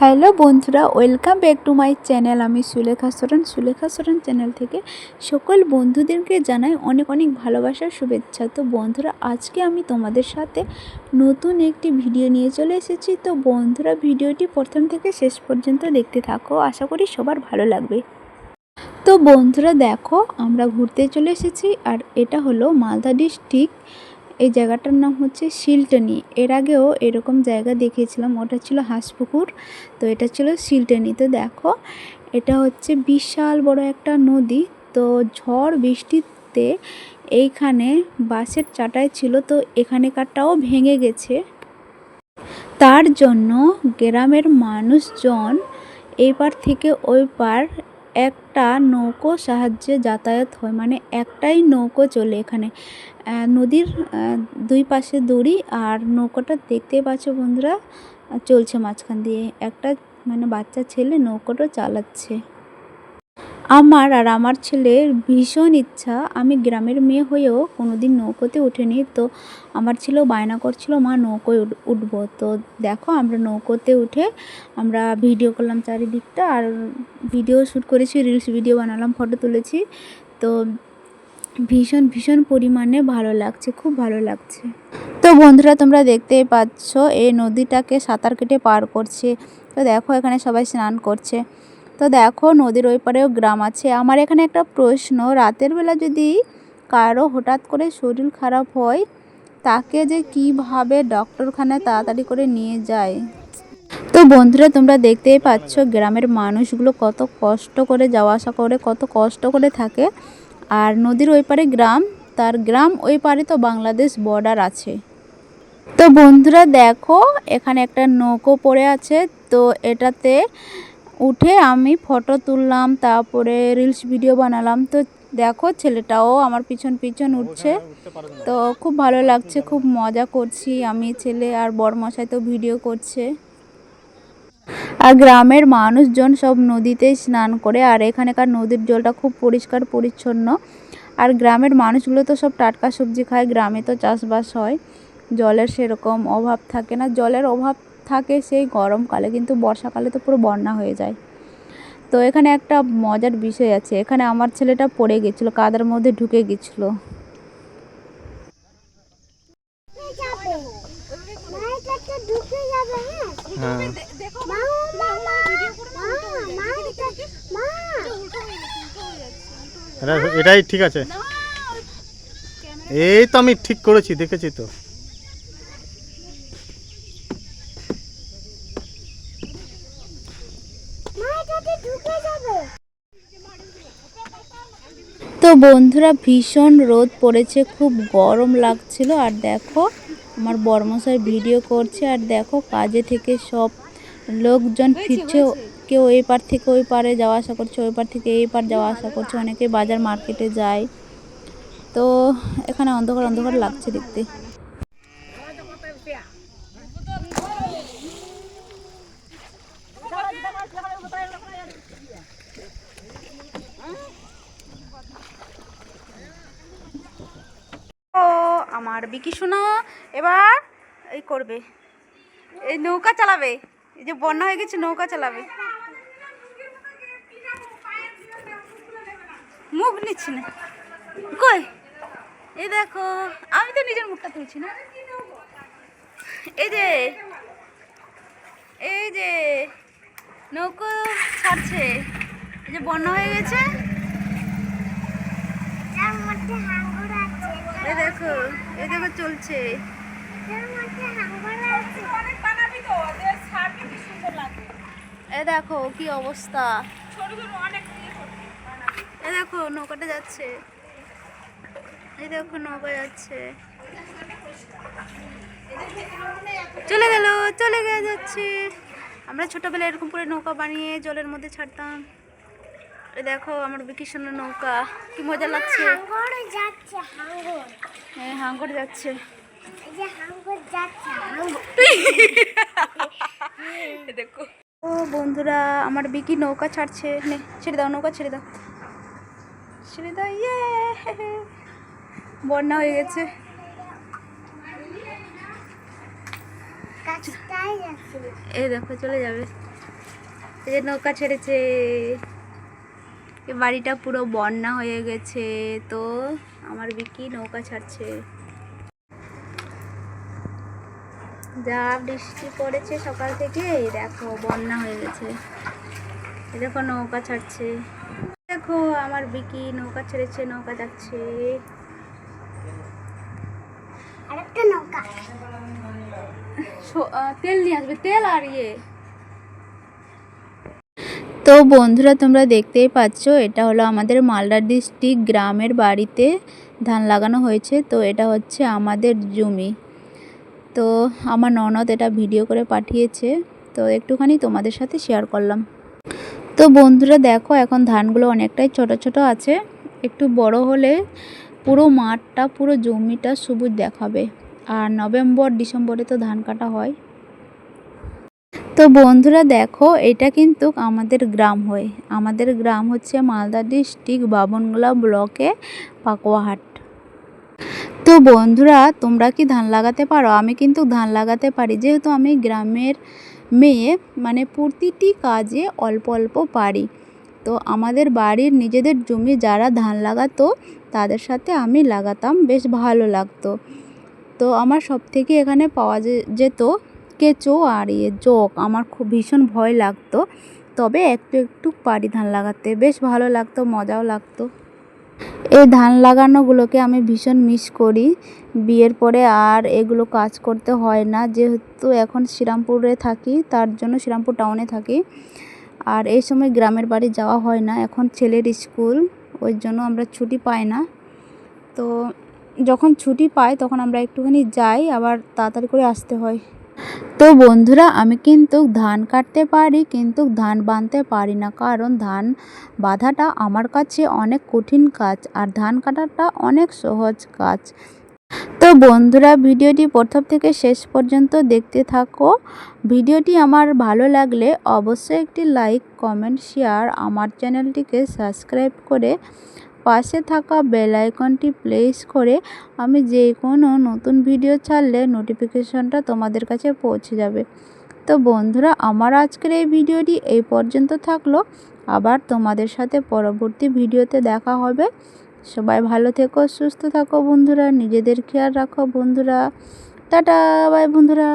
Hello বন্ধুরা, welcome back to my channel. আমি Sulekha Soren. Sulekha Soren channel থেকে সকল বন্ধুদেরকে জানাই অনেক অনেক ভালোবাসার শুভেচ্ছা। তো বন্ধুরা, আজকে আমি তোমাদের সাথে নতুন একটি ভিডিও নিয়ে চলে এসেছি। তো বন্ধুরা, ভিডিওটি প্রথম থেকে শেষ পর্যন্ত দেখতে থাকো। আশা করি সবার ভালো লাগবে। তো বন্ধুরা, দেখো, আমরা ঘুরতে চলে এসেছি। আর এটা হলো মালদা ডিস্ট্রিক্ট এই জায়গাটার নাম হচ্ছে শিলটনি। এর আগেও এরকম জায়গা দেখিয়েছিলাম, ওটা ছিল হাঁসপুকুর। তো এটা ছিল শিলটনি। তো দেখো, এটা হচ্ছে বিশাল বড় একটা নদী। তো ঝড় বৃষ্টিতে এইখানে বাসের চাটাই ছিল, তো এখানেকারটাও ভেঙে গেছে। তার জন্য গ্রামের মানুষজন এই পার থেকে ওই পার একটা নৌকো সাহায্যে যাতায়াত হয় মানে একটাই নৌকো চলে এখানে। নদীর দুই পাশে দড়ি আর নৌকোটা দেখতে পাচ্ছ বন্ধুরা, চলছে মাঝখান দিয়ে। একটা মানে বাচ্চা ছেলে নৌকোটা চালাচ্ছে। আমার আর আমার ছেলের ভীষণ ইচ্ছা। আমি গ্রামের মেয়ে হয়েও কোনোদিন নৌকোতে উঠিনি। তো আমার ছেলেও বায়না করছিল, মা, নৌকোয় উঠ- উঠবো। তো দেখো, আমরা নৌকোতে উঠে আমরা ভিডিও করলাম চারিদিকটা আর ভিডিও শ্যুট করেছি, রিলস ভিডিও বানালাম, ফটো তুলেছি। তো ভীষণ ভীষণ পরিমাণে ভালো লাগছে, খুব ভালো লাগছে। তো বন্ধুরা, তোমরা দেখতেই পাচ্ছ, এই নদীটাকে সাঁতার কেটে পার করছে। তো দেখো, এখানে সবাই স্নান করছে। তো দেখো নদীর ওই পারেও গ্রাম আছে। আমার এখানে একটা প্রশ্ন, রাতের বেলা যদি কারও হঠাৎ করে শরীর খারাপ হয়, তাকে যে কীভাবে ডক্টরখানায় তাড়াতাড়ি করে নিয়ে যায়? তো বন্ধুরা, তোমরা দেখতেই পাচ্ছ গ্রামের মানুষগুলো কত কষ্ট করে যাওয়া আসা করে, কত কষ্ট করে থাকে। আর নদীর ওই পারে গ্রাম, তার গ্রাম ওই পারে তো বাংলাদেশ বর্ডার আছে। তো বন্ধুরা, দেখো এখানে একটা নৌকো পড়ে আছে। তো এটাতে উঠে আমি ফটো তুললাম, তারপরে রিলস ভিডিও বানালাম। তো দেখো ছেলেটাও আমার পিছন পিছন উঠছে। তো খুব ভালো লাগছে, খুব মজা করছি। আমি ছেলে আর বড়মশাই তো ভিডিও করছে। আর গ্রামের মানুষজন সব নদীতেই স্নান করে, আর এখানকার নদীর জলটা খুব পরিষ্কার পরিচ্ছন্ন। আর গ্রামের মানুষগুলো তো সব টাটকা সবজি খায়, গ্রামে তো চাষবাস হয়। জলের সেরকম অভাব থাকে না। জলের অভাব থাকে সেই গরমকালে কিন্তু বর্ষাকালে তো পুরো বন্যা হয়ে যায়। তো এখানে একটা মজার বিষয় আছে, এখানে আমার ছেলেটা পড়ে গেছিল, কাদার মধ্যে ঢুকে গেছিল। হ্যাঁ। এটাই ঠিক আছে। এই তো আমি ঠিক করেছি, দেখেছি তো মা এটাতে ঢুকে যাবে তো বন্ধুরা ভীষণ রোদ পড়েছে খুব গরম লাগছিল। আর দেখো আমার বর্মশাই ভিডিও করছে আর দেখো কাজে থেকে সব লোকজন ফিরছে। কেউ এই পার থেকে ওই পারে যাওয়া আসা করছে ওই পার থেকে এই পার যাওয়া আসা করছে অনেকে বাজার মার্কেটে যায়। তো এখানে অন্ধকার অন্ধকার লাগছে দেখতে ও আমার বিকি শোনো এবার এই করবে। এই নৌকা চালাবে। এই যে বন্যা হয়ে গেছে, নৌকা চালাবে। মুখ নিচ্ছি না। কই? এই দেখো, আমি তো নিজের মুখটা তুলছি না। এই যে এই যে, নৌকো ছাড়ছে। এই যে বন্যা হয়ে গেছে। দেখো। এই দেখো চলছে। এ দেখো কি অবস্থা। এ দেখো, নৌকাটা যাচ্ছে। এই দেখো, নৌকা যাচ্ছে। চলে গেল, চলে গিয়ে যাচ্ছে। আমরা ছোটবেলায় এরকম করে নৌকা বানিয়ে জলের মধ্যে ছাড়তাম। দেখো আমার বিকিশনের নৌকা কি মজা লাগছে। যাচ্ছে হ্যাঁ হাঙ্গর যাচ্ছে। দেখো। ও বন্ধুরা আমার বিকি নৌকা ছাড়ছে। নে ছেড়ে দাও নৌকা ছেড়ে দাও। ছেড়ে দাও ইয়ে। বন্যা হয়ে গেছে। এই দেখো চলে যাবে। এই যে নৌকা ছেড়েছে। এ বাড়িটা পুরো বন্যা হয়ে গেছে তো আমার বিকি নৌকা ছাড়ছে। যা বৃষ্টি পড়েছে সকাল থেকে দেখো বন্যা হয়ে গেছে। দেখো নৌকা ছাড়ছে। দেখো আমার বিকি নৌকা ছেড়েছে নৌকা যাচ্ছে। তেল নিয়ে আসবে তেল আর ইয়ে। তো বন্ধুরা, তোমরা দেখতেই পাচ্ছ, এটা হলো আমাদের মালদা ডিস্ট্রিক্ট গ্রামের বাড়িতে ধান লাগানো হয়েছে। তো এটা হচ্ছে আমাদের জমি। তো আমার ননদ এটা ভিডিও করে পাঠিয়েছে। তো একটুখানি তোমাদের সাথে শেয়ার করলাম। তো বন্ধুরা, দেখো, এখন ধানগুলো অনেকটাই ছোট ছোট আছে। একটু বড় হলে পুরো মাঠটা, পুরো জমিটা সবুজ দেখাবে। আর নভেম্বর, ডিসেম্বরে তো ধান কাটা হয়। তো বন্ধুরা দেখো, এটা কিন্তু আমাদের গ্রাম হয়। আমাদের গ্রাম হচ্ছে মালদা ডিস্ট্রিক্ট বাবনগোলা ব্লকে পাকুয়াহাট। তো বন্ধুরা, তোমরা কি ধান লাগাতে পারো? আমি কিন্তু ধান লাগাতে পারি, যেহেতু আমি গ্রামের মেয়ে মানে প্রতিটি কাজে অল্প অল্প পারি। তো আমাদের বাড়ির নিজেদের জমি যারা ধান লাগাতো, তাদের সাথে আমি লাগাতাম, বেশ ভালো লাগতো। তো আমার সব থেকে এখানে পাওয়া যেত কেঁচো আর ইয়ে জোক আমার খুব ভীষণ ভয় লাগতো। তবে একটু একটু পারি ধান লাগাতে, বেশ ভালো লাগতো, মজাও লাগতো। এই ধান লাগানোগুলোকে আমি ভীষণ মিস করি। বিয়ের পরে আর এগুলো কাজ করতে হয় না। যেহেতু এখন শ্রীরামপুরে থাকি, তার জন্য শ্রীরামপুর টাউনে থাকি। আর এই সময় গ্রামের বাড়ি যাওয়া হয় না। এখন ছেলের স্কুল, ওই জন্য আমরা ছুটি পাই না। তো যখন ছুটি পাই, তখন আমরা একটুখানি যাই, আবার তাড়াতাড়ি করে আসতে হয়। তো বন্ধুরা, আমি কিন্তু ধান কাটতে পারি, কিন্তু ধান বানতে পারি না। কারণ ধান বাঁধাটা আমার কাছে অনেক কঠিন কাজ, আর ধান কাটাটা অনেক সহজ কাজ। তো বন্ধুরা, ভিডিওটি প্রথম থেকে শেষ পর্যন্ত দেখতে থাকো। ভিডিওটি আমার ভালো লাগলে অবশ্যই একটি লাইক, কমেন্ট, শেয়ার, আমার চ্যানেলটিকে সাবস্ক্রাইব করে পাশে থাকা বেল আইকনটি প্রেস করে আমি যে কোনো নতুন ভিডিও ছাড়লে নোটিফিকেশনটা তোমাদের কাছে পৌঁছে যাবে। তো বন্ধুরা, আমার আজকের এই ভিডিওটি এই পর্যন্ত থাকল। আবার তোমাদের সাথে পরবর্তী ভিডিওতে দেখা হবে। সবাই ভালো থেকো, সুস্থ থাকো বন্ধুরা, নিজেদের খেয়াল রাখো বন্ধুরা। টাটা, বাই বন্ধুরা।